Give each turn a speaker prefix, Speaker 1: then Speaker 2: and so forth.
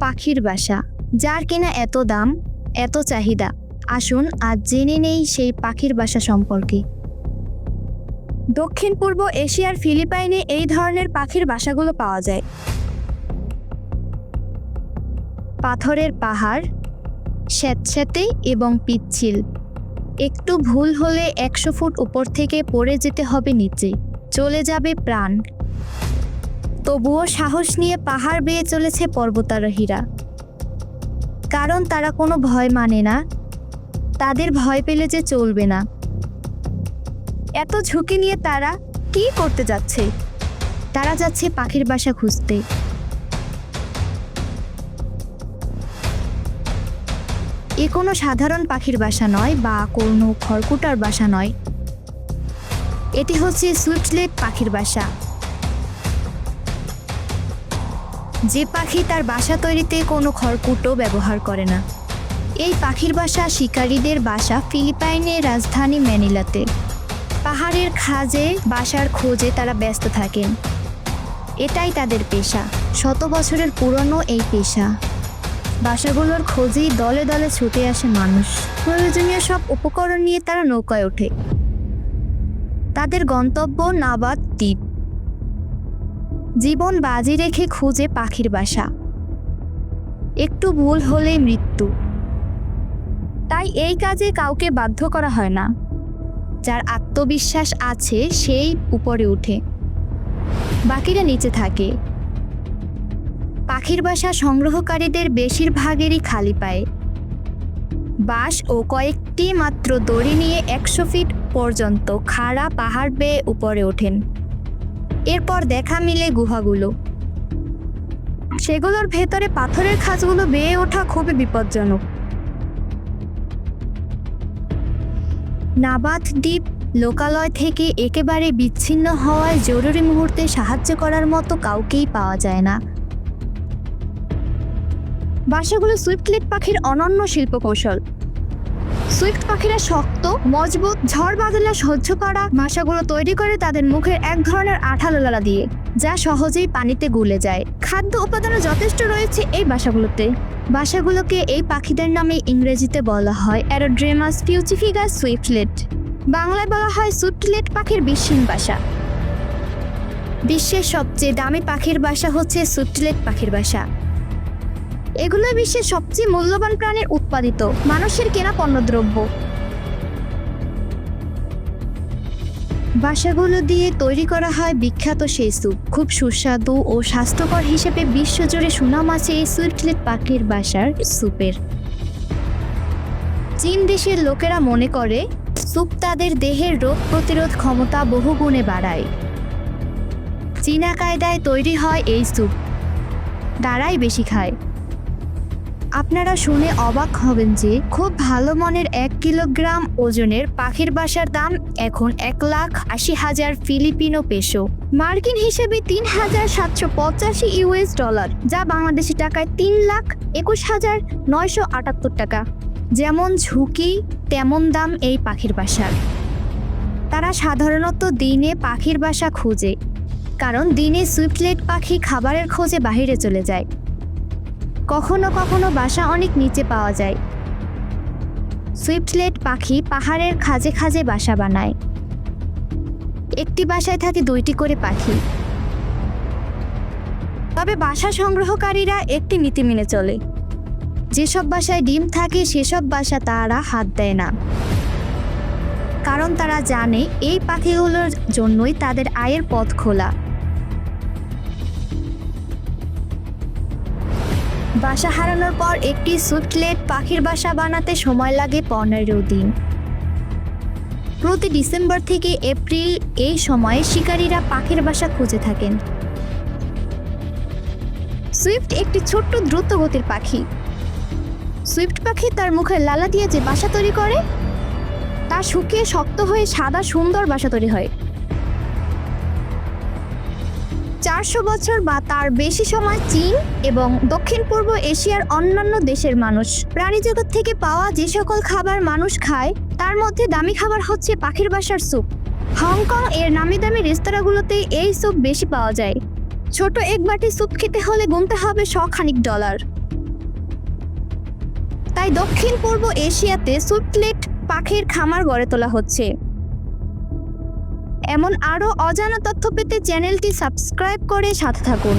Speaker 1: পাখির বাসা, যার কিনা এত দাম, এত চাহিদা। আসুন, আজ জেনে নেই সেই পাখির বাসা সম্পর্কে। দক্ষিণ, পূর্ব এশিয়ার ফিলিপাইনে এই ধরনের পাখির বাসাগুলো পাওয়া যায়। পাথরের পাহাড়, স্যাঁতস্যাঁতে এবং পিচ্ছিল। একটু ভুল হলে একশো ফুট উপর থেকে পড়ে যেতে হবে নিচে। চলে যাবে প্রাণ। তবুও সাহস নিয়ে পাহাড় বেয়ে চলেছে পর্বতারোহীরা। কারণ তারা কোনো ভয় মানে না, তাদের ভয় পেলে যে চলবে না। এত ঝুঁকি নিয়ে তারা কি করতে যাচ্ছে? তারা যাচ্ছে পাখির বাসা খুঁজতে। এ কোনো সাধারণ পাখির বাসা নয় বা কোনো খড়কুটার বাসা নয়। এটি হচ্ছে সুইফটলেট পাখির বাসা। যে পাখি তার বাসা তৈরিতে কোনো খড়কুটো ব্যবহার করে না। এই পাখির বাসা শিকারীদের বাসা ফিলিপাইনের রাজধানী ম্যানিলাতে। পাহাড়ের খাজে, বাসার খোঁজে তারা ব্যস্ত থাকেন। এটাই তাদের পেশা, শত বছরের পুরনো এই পেশা। বাসাগুলোর খোঁজেই দলে দলে ছুটে আসে মানুষ। প্রয়োজনীয় সব উপকরণ নিয়ে তারা নৌকায় ওঠে। তাদের গন্তব্য নাবাদ দ্বীপ। জীবন বাজি রেখে খুঁজে পাখির বাসা। একটু ভুল হলে মৃত্যু। তাই এই কাজে কাউকে বাধ্য করা হয় না। যার আত্মবিশ্বাস আছে, সেই উপরে উঠে। বাকিরা নিচে থাকে। পাখির বাসা সংগ্রহকারীদের বেশিরভাগেরই খালি পায়। বাঁশ ও কয়েকটি মাত্র দড়ি নিয়ে একশো ফিট পর্যন্ত খাড়া পাহাড় বেয়ে উপরে ওঠেন। এরপর দেখা মিলে গুহাগুলো। সেগুলোর ভেতরে পাথরের খাঁজগুলো বেয়ে ওঠা খুবই বিপজ্জনক। নাবাদ দ্বীপ লোকালয় থেকে একেবারে বিচ্ছিন্ন হওয়ায় জরুরি মুহূর্তে সাহায্য করার মতো কাউকেই পাওয়া যায় না। বাসাগুলো সুইফটলেট পাখির অনন্য শিল্পকৌশল। সুইফট পাখিরা শক্ত, মজবুত, ঝড় বাদলা সহ্য করা বাসাগুলো তৈরি করে তাদের মুখের এক ধরনের আঠালো লালা দিয়ে, যা সহজেই পানিতে গুলে যায়। খাদ্য উপাদানও যথেষ্ট রয়েছে এই বাসাগুলোতে। বাসাগুলোকে এই পাখিদের নামে ইংরেজিতে বলা হয় অ্যারোড্রেমাস ফিউচিফিগাস সুইফটলেট বাংলায় বলা হয় সুইফটলেট পাখির বিশ্বীন বাসা। বিশ্বের সবচেয়ে দামি পাখির বাসা হচ্ছে সুইফটলেট পাখির বাসা। এগুলো বিশ্বের সবচেয়ে মূল্যবান প্রাণীর উৎপাদিত, মানুষের কেনা পণ্যদ্রব্য। বাসাগুলো দিয়ে তৈরি করা হয় বিখ্যাত সেই স্যুপ। খুব সুস্বাদু ও স্বাস্থ্যকর হিসেবে বিশ্বজুড়ে সুনাম আছে এই সুইফটলেট পাখির বাসার স্যুপের। চীন দেশের লোকেরা মনে করে, স্যুপ তাদের দেহের রোগ প্রতিরোধ ক্ষমতা বহুগুণে বাড়ায়। চীনা কায়দায় তৈরি হয় এই স্যুপ। তারাই বেশি খায়। আপনারা শুনে অবাক হবেন যে খুব ভালো মনের এক কিলোগ্রাম ওজনের পাখির বাসার দাম এখন এক লাখ আশি হাজার ফিলিপিনো পেসো। মার্কিন হিসেবে তিন হাজার সাতশো পঁচাশি ইউএস ডলার, যা বাংলাদেশি টাকায় তিন লাখ একুশ হাজার নয়শো আটাত্তর টাকা। যেমন ঝুঁকি, তেমন দাম এই পাখির বাসার। তারা সাধারণত দিনে পাখির বাসা খুঁজে, কারণ দিনে সুইফটলেট পাখি খাবারের খোঁজে বাহিরে চলে যায়। কখনো কখনো বাসা অনেক নিচে পাওয়া যায়। সুইফটলেট পাখি পাহাড়ের খাজে খাজে বাসা বানায়। একটি বাসায় থাকে দুইটি করে পাখি। তবে বাসা সংগ্রহকারীরা একটি নীতি মেনে চলে। যেসব বাসায় ডিম থাকে, সেসব বাসা তারা হাত দেয় না। কারণ তারা জানে এই পাখিগুলোর জন্যই তাদের আয়ের পথ খোলা। বাসা হারানোর পর একটি সুইফটলেট পাখির বাসা বানাতে সময় লাগে পনেরো দিন প্রতি ডিসেম্বর থেকে এপ্রিল এই সময়ে শিকারীরা পাখির বাসা খুঁজে থাকেন। সুইফট একটি ছোট্ট দ্রুত গতির পাখি। সুইফট পাখি তার মুখে লালা দিয়ে যে বাসা তৈরি করে, তা শুকিয়ে শক্ত হয়ে সাদা সুন্দর বাসা তৈরি হয়। চারশো বছর বা তার বেশি সময় চীন এবং দক্ষিণ পূর্ব এশিয়ার অন্যান্য দেশের মানুষ। প্রাণীজগৎ থেকে পাওয়া যে সকল খাবার মানুষ খায়, তার মধ্যে দামি খাবার হচ্ছে পাখির বাসার স্যুপ। হংকং এর নামি দামি রেস্তোরাঁগুলোতে এই স্যুপ বেশি পাওয়া যায়। ছোট এক বাটি স্যুপ খেতে হলে গুনতে হবে শখানিক ডলার। তাই দক্ষিণ পূর্ব এশিয়াতে সুইফটলেট পাখির খামার গড়ে তোলা হচ্ছে। এমন আরও অজানা তথ্য পেতে চ্যানেলটি সাবস্ক্রাইব করে সাথে থাকুন।